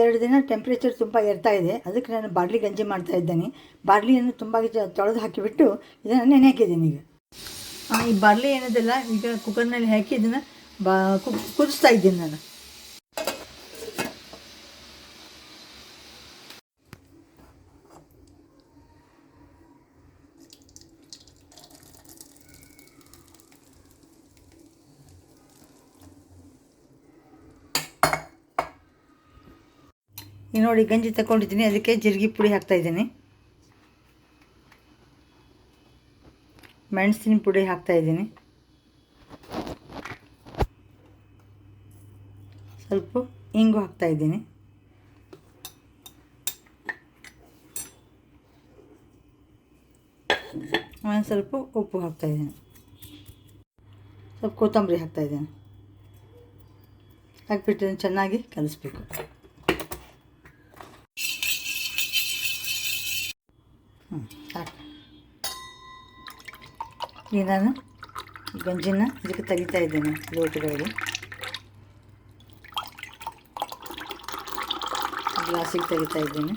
ಎರಡು ದಿನ ಟೆಂಪ್ರೇಚರ್ ತುಂಬ ಏರ್ತಾ ಇದೆ. ಅದಕ್ಕೆ ನಾನು ಬಾರ್ಲಿ ಗಂಜಿ ಮಾಡ್ತಾ ಇದ್ದೇನೆ. ಬಾರ್ಲಿಯನ್ನು ತುಂಬ ತೊಳೆದು ಹಾಕಿಬಿಟ್ಟು ಇದನ್ನು ನೆನೆ ಹಾಕಿದ್ದೀನಿ ಈಗ. ಈ ಬಾರ್ಲಿ ಏನಿದೆಲ್ಲ ಈಗ ಕುಕ್ಕರ್ನಲ್ಲಿ ಹಾಕಿ ಇದನ್ನು ಬಾ ಕುದಿಸ್ತಾ ಇದ್ದೀನಿ ನಾನು. ಈಗ ನೋಡಿ ಗಂಜಿ ತಗೊಂಡಿದ್ದೀನಿ ಅದಕ್ಕೆ ಜೀರಿಗೆ ಪುಡಿ ಹಾಕ್ತಾ ಇದ್ದೀನಿ. ಮೆಣಸಿನ ಪುಡಿ ಹಾಕ್ತಾ ಇದ್ದೀನಿ. ಸ್ವಲ್ಪ ಇಂಗು ಹಾಕ್ತಾ ಇದ್ದೀನಿ. ಒಂದು ಸ್ವಲ್ಪ ಉಪ್ಪು ಹಾಕ್ತಾ ಇದ್ದೀನಿ. ಸ್ವಲ್ಪ ಕೊತ್ತಂಬರಿ ಹಾಕ್ತಾಯಿದ್ದೀನಿ ಹಾಕ್ಬಿಟ್ಟು ಚೆನ್ನಾಗಿ ಕಲಿಸ್ಬೇಕು. ಹ್ಞೂ ಸಾಕು. ಈಗ ನಾನು ಗಂಜಿನ ಇದಕ್ಕೆ ತೆಗಿತಾ ಇದ್ದೇನೆ ಲೋಟಗಳಿಗೆ. ಗ್ಲಾಸಿಗೆ ತೆಗಿತಾ ಹ್ಞೂ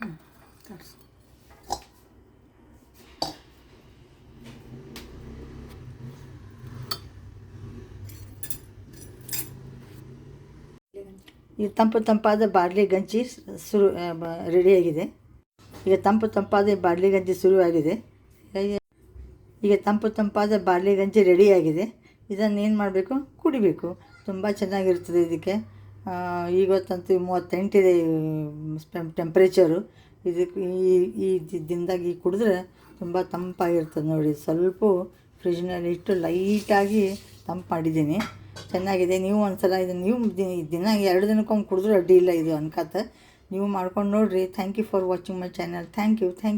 ಹ್ಮ್, ಈ ತಂಪು ತಂಪಾದ ಬಾರ್ಲಿ ಗಂಜಿ ಶುರು ರೆಡಿಯಾಗಿದೆ. ಈಗ ತಂಪು ತಂಪಾದ ಬಾರ್ಲಿ ಗಂಜಿ ಶುರುವಾಗಿದೆ. ಈಗ- ತಂಪು ತಂಪಾದ ಬಾರ್ಲಿ ಗಂಜಿ ರೆಡಿಯಾಗಿದೆ. ಇದನ್ನು ಏನು ಮಾಡಬೇಕು? ಕುಡಿಬೇಕು. ತುಂಬ ಚೆನ್ನಾಗಿರ್ತದೆ ಇದಕ್ಕೆ. ಆ, ಇವತ್ತಂತೂ ಮೂವತ್ತೆಂಟಿದೆ ಟೆಂಪ್ರೇಚರು. ಇದಕ್ಕೆ ಈ ಈ ದಿನದಾಗ ಕುಡಿದ್ರೆ ತುಂಬ ತಂಪಾಗಿರ್ತದೆ ನೋಡಿ. ಸ್ವಲ್ಪ ಫ್ರಿಜ್ನಲ್ಲಿ ಇಟ್ಟು ಲೈಟಾಗಿ ತಂಪು ಮಾಡಿದ್ದೀನಿ ಚೆನ್ನಾಗಿದೆ, ನೀವು ಒಂದ್ಸಲ ಇದು ನೀವು ದಿನ ಎರಡು ದಿನಕ್ಕೊಮ್ಮೆ ಕುಡಿದ್ರೂ ಅಡ್ಡಿ ಇಲ್ಲ ಇದು ಅನ್ಕತ್ತೆ. ನೀವು ಮಾಡ್ಕೊಂಡು ನೋಡಿರಿ. Thank you for watching my channel thank you thank